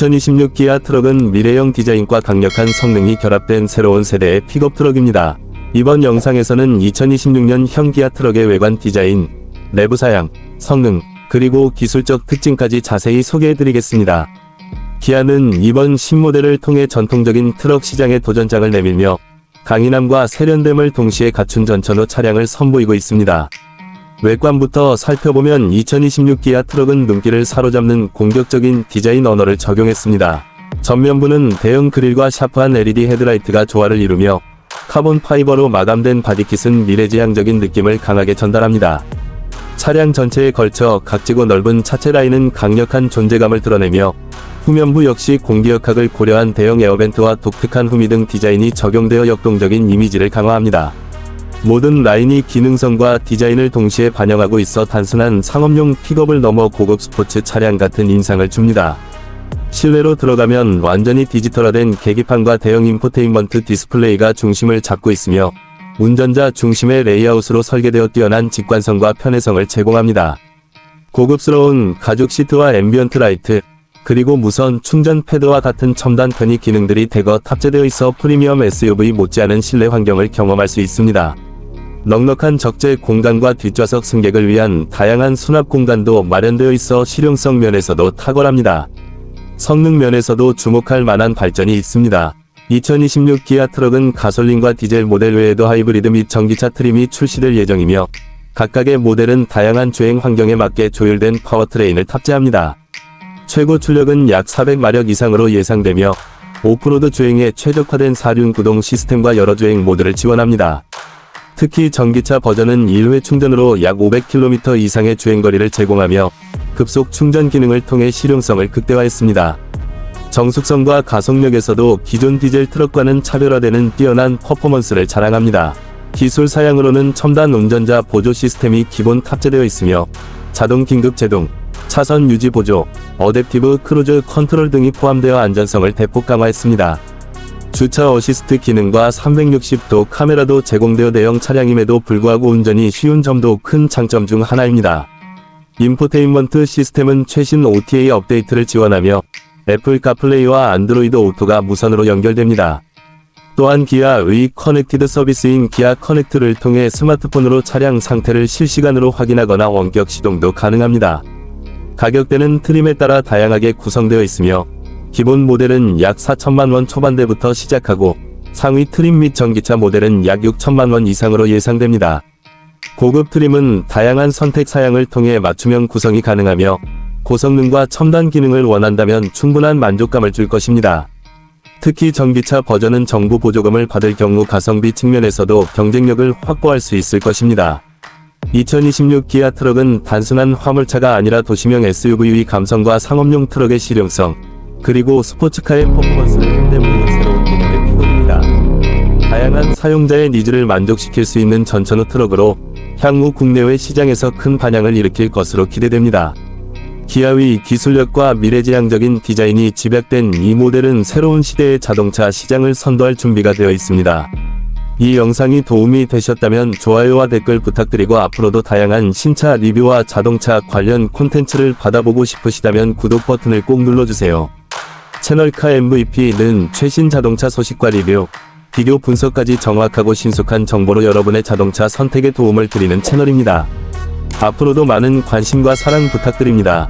2026 기아 트럭은 미래형 디자인과 강력한 성능이 결합된 새로운 세대의 픽업 트럭입니다. 이번 영상에서는 2026년 형 기아 트럭의 외관 디자인, 내부 사양, 성능, 그리고 기술적 특징까지 자세히 소개해드리겠습니다. 기아는 이번 신모델을 통해 전통적인 트럭 시장에 도전장을 내밀며 강인함과 세련됨을 동시에 갖춘 전천후 차량을 선보이고 있습니다. 외관부터 살펴보면 2026 기아 트럭은 눈길을 사로잡는 공격적인 디자인 언어를 적용했습니다. 전면부는 대형 그릴과 샤프한 LED 헤드라이트가 조화를 이루며 카본 파이버로 마감된 바디킷은 미래지향적인 느낌을 강하게 전달합니다. 차량 전체에 걸쳐 각지고 넓은 차체 라인은 강력한 존재감을 드러내며 후면부 역시 공기역학을 고려한 대형 에어벤트와 독특한 후미 등 디자인이 적용되어 역동적인 이미지를 강화합니다. 모든 라인이 기능성과 디자인을 동시에 반영하고 있어 단순한 상업용 픽업을 넘어 고급 스포츠 차량 같은 인상을 줍니다. 실내로 들어가면 완전히 디지털화된 계기판과 대형 인포테인먼트 디스플레이가 중심을 잡고 있으며 운전자 중심의 레이아웃으로 설계되어 뛰어난 직관성과 편의성을 제공합니다. 고급스러운 가죽 시트와 앰비언트 라이트, 그리고 무선 충전 패드와 같은 첨단 편의 기능들이 대거 탑재되어 있어 프리미엄 SUV 못지않은 실내 환경을 경험할 수 있습니다. 넉넉한 적재 공간과 뒷좌석 승객을 위한 다양한 수납 공간도 마련되어 있어 실용성 면에서도 탁월합니다. 성능 면에서도 주목할 만한 발전이 있습니다. 2026 기아 트럭은 가솔린과 디젤 모델 외에도 하이브리드 및 전기차 트림이 출시될 예정이며 각각의 모델은 다양한 주행 환경에 맞게 조율된 파워트레인을 탑재합니다. 최고 출력은 약 400마력 이상으로 예상되며 오프로드 주행에 최적화된 사륜 구동 시스템과 여러 주행 모드를 지원합니다. 특히 전기차 버전은 1회 충전으로 약 500km 이상의 주행거리를 제공하며 급속 충전 기능을 통해 실용성을 극대화했습니다. 정숙성과 가속력에서도 기존 디젤 트럭과는 차별화되는 뛰어난 퍼포먼스를 자랑합니다. 기술 사양으로는 첨단 운전자 보조 시스템이 기본 탑재되어 있으며 자동 긴급 제동, 차선 유지 보조, 어댑티브 크루즈 컨트롤 등이 포함되어 안전성을 대폭 강화했습니다. 주차 어시스트 기능과 360도 카메라도 제공되어 대형 차량임에도 불구하고 운전이 쉬운 점도 큰 장점 중 하나입니다. 인포테인먼트 시스템은 최신 OTA 업데이트를 지원하며 애플 카플레이와 안드로이드 오토가 무선으로 연결됩니다. 또한 기아의 커넥티드 서비스인 기아 커넥트를 통해 스마트폰으로 차량 상태를 실시간으로 확인하거나 원격 시동도 가능합니다. 가격대는 트림에 따라 다양하게 구성되어 있으며 기본 모델은 약 4천만 원 초반대부터 시작하고 상위 트림 및 전기차 모델은 약 6천만 원 이상으로 예상됩니다. 고급 트림은 다양한 선택 사양을 통해 맞춤형 구성이 가능하며 고성능과 첨단 기능을 원한다면 충분한 만족감을 줄 것입니다. 특히 전기차 버전은 정부 보조금을 받을 경우 가성비 측면에서도 경쟁력을 확보할 수 있을 것입니다. 2026 기아 트럭은 단순한 화물차가 아니라 도시명 SUV의 감성과 상업용 트럭의 실용성, 그리고 스포츠카의 퍼포먼스를 현대무는 새로운 개념의 픽업입니다. 다양한 사용자의 니즈를 만족시킬 수 있는 전천후 트럭으로 향후 국내외 시장에서 큰 반향을 일으킬 것으로 기대됩니다. 기아의 기술력과 미래지향적인 디자인이 집약된 이 모델은 새로운 시대의 자동차 시장을 선도할 준비가 되어 있습니다. 이 영상이 도움이 되셨다면 좋아요와 댓글 부탁드리고 앞으로도 다양한 신차 리뷰와 자동차 관련 콘텐츠를 받아보고 싶으시다면 구독 버튼을 꼭 눌러주세요. 채널카 MVP는 최신 자동차 소식과 리뷰, 비교 분석까지 정확하고 신속한 정보로 여러분의 자동차 선택에 도움을 드리는 채널입니다. 앞으로도 많은 관심과 사랑 부탁드립니다.